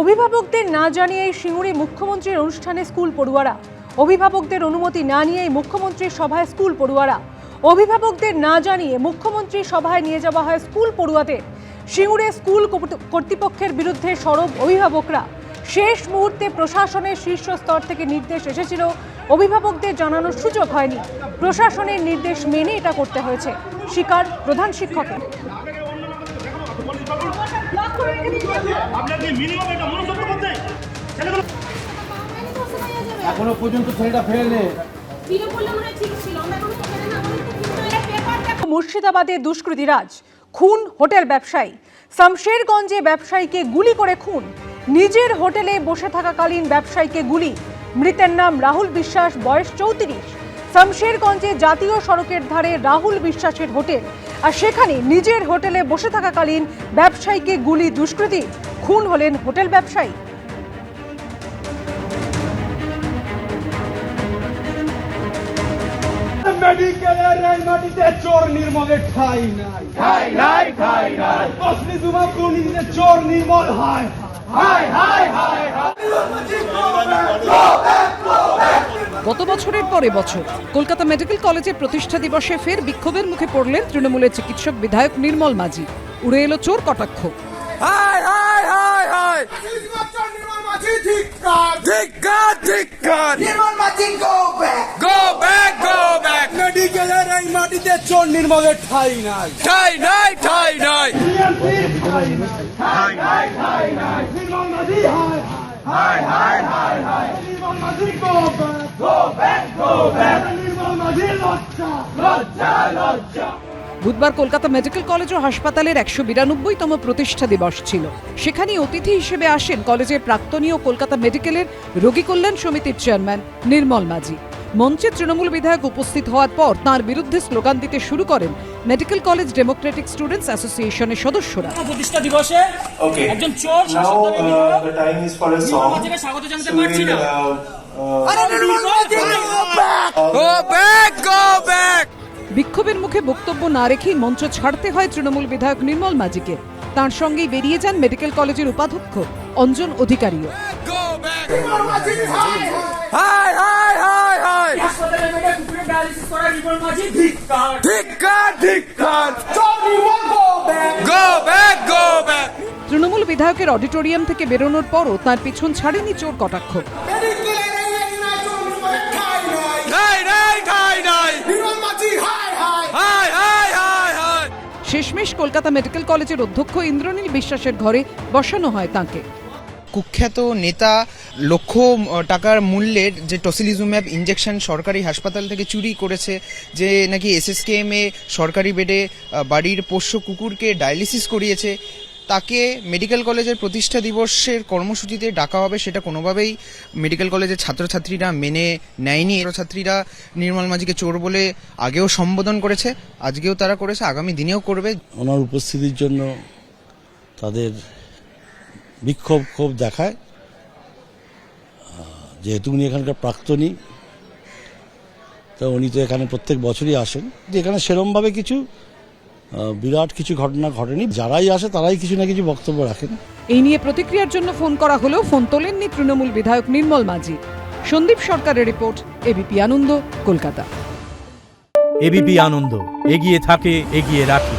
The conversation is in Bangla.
অভিভাবকদের না জানিয়েই সিঙ্গুরে মুখ্যমন্ত্রীর অনুষ্ঠানে স্কুল পড়ুয়ারা। অভিভাবকদের অনুমতি না নিয়েই মুখ্যমন্ত্রীর সভায় স্কুল পড়ুয়ারা। অভিভাবকদের না জানিয়ে মুখ্যমন্ত্রীর সভায় নিয়ে যাওয়া হয় স্কুল পড়ুয়াদের। সিঙ্গুরে স্কুল কর্তৃপক্ষের বিরুদ্ধে সরব অভিভাবকরা। শেষ মুহূর্তে প্রশাসনের শীর্ষ স্তর থেকে নির্দেশ এসেছিল, অভিভাবকদের জানানোর সুযোগ হয়নি। প্রশাসনের নির্দেশ মেনে এটা করতে হয়েছে। শিকার প্রধান শিক্ষকের। তো কিন্তু পেপার দেখা মুর্শিদাবাদে দুষ্কৃতীরাজ খুন হোটেল ব্যবসায়ী। শামশেরগঞ্জে ব্যবসায়ীকে গুলি করে খুন। নিজের হোটেলে বসে থাকাকালীন ব্যবসায়ীকে গুলি। মৃতের নাম রাহুল বিশ্বাস বয়স চৌত্রিশ। শামশেরগঞ্জে জাতীয় সড়কের ধারে রাহুল বিশ্বাসের হোটেল। আর সেখানে নিজের হোটেলে বসে থাকাকালীন ব্যবসায়ীকে গুলি দুষ্কৃতী। খুন হলেন হোটেল ব্যবসায়ী। মেডিকেলের এই চোর নির্মলের ঠাই নাই। ঠাই নাই ঠাই নাই। কসলি জুমা দুর্নীতিতে চোর নির্মল হয়। হায় হায় হায় গত বছরের পরে বছর কলকাতা মেডিকেল কলেজের প্রতিষ্ঠা দিবসে ফের বিক্ষোভের মুখে পড়লেন তৃণমূলের চিকিৎসক বিধায়ক নির্মল মাঝি উড়ে এলো চোর কটাক্ষ মাটিতে চোর নির্মলের ঠাই নাই ঠাই নাই ঠাই নাই মাঝি হায় হায় হায় হায় হায় Nirmal Majhi go back go back go back Nirmal Majhi লজ্জা লজ্জা লজ্জা বুধবার কলকাতা মেডিকেল কলেজ ও হাসপাতালের একশো বিরানব্বইতম প্রতিষ্ঠা দিবস ছিল। সেখানে অতিথি হিসেবে আসেন কলেজের প্রাক্তনী ও কলকাতা মেডিকেলের রোগী কল্যাণ সমিতির চেয়ারম্যান নির্মল মাঝি। মঞ্চে তৃণমূল বিধায়ক উপস্থিত হওয়ার পর তার বিরুদ্ধে স্লোগান দিতে শুরু করেন মেডিকেল কলেজ ডেমোক্রেটিক স্টুডেন্টস অ্যাসোসিয়েশনের সদস্যরা। প্রতিষ্ঠা দিবসে একজন চোর uh, স্বাগত জানাতে পারছি না। বিক্ষোভের মুখে বক্তব্য না রেখেই মঞ্চ ছাড়তে হয় তৃণমূল বিধায়ক নির্মল মাঝিকে তার সঙ্গেই বেরিয়ে যান মেডিকেল কলেজের উপাধ্যক্ষ অঞ্জন অধিকারীও তৃণমূল বিধায়কের অডিটোরিয়াম থেকে বেরোনোর পরও তার পিছন ছাড়েনি চোর কটাক্ষ নাই নাই হাই হাই শেষমেশ কলকাতা মেডিকেল কলেজের অধ্যক্ষ ইন্দ্রনীল বিশ্বাসের ঘরে বসানো হয় তাঁকে। কুখ্যাত নেতা লক্ষ টাকার মূল্যের যে টসিলিজুম্যাব ইঞ্জেকশন সরকারি হাসপাতাল থেকে চুরি করেছে, যে নাকি এসএসকেএমএ সরকারি বেডে বাড়ির পোষ্য কুকুরকে ডায়ালিসিস করিয়েছে তাকে মেডিকেল কলেজের প্রতিষ্ঠা দিবসের কর্মসূচিতে ডাকা হবে, সেটা কোনোভাবেই মেডিকেল কলেজের ছাত্রছাত্রীরা মেনে নেয়নি। ছাত্রীরা নির্মল মাঝিকে চোর বলে আগেও সম্বোধন করেছে, আজকেও তারা করেছে, আগামী দিনেও করবে। ওনার উপস্থিতির জন্য তাদের বিক্ষোভ ক্ষোভ দেখায়। যেহেতু উনি এখানকার প্রাক্তনী, তো উনি তো এখানে প্রত্যেক বছরই আসেন। এখানে সেরমভাবে কিছু বিরাট কিছু ঘটনা ঘটেনি। যারাই আসে তারাই কিছু না কিছু বক্তব্য রাখেন। এই নিয়ে প্রতিক্রিয়ার জন্য ফোন করা হলেও ফোন তোলেননি তৃণমূল বিধায়ক নির্মল মাঝি। সন্দীপ সরকারের report ABP Ananda Kolkata. ABP Ananda এগিয়ে থাকে এগিয়ে রাখে।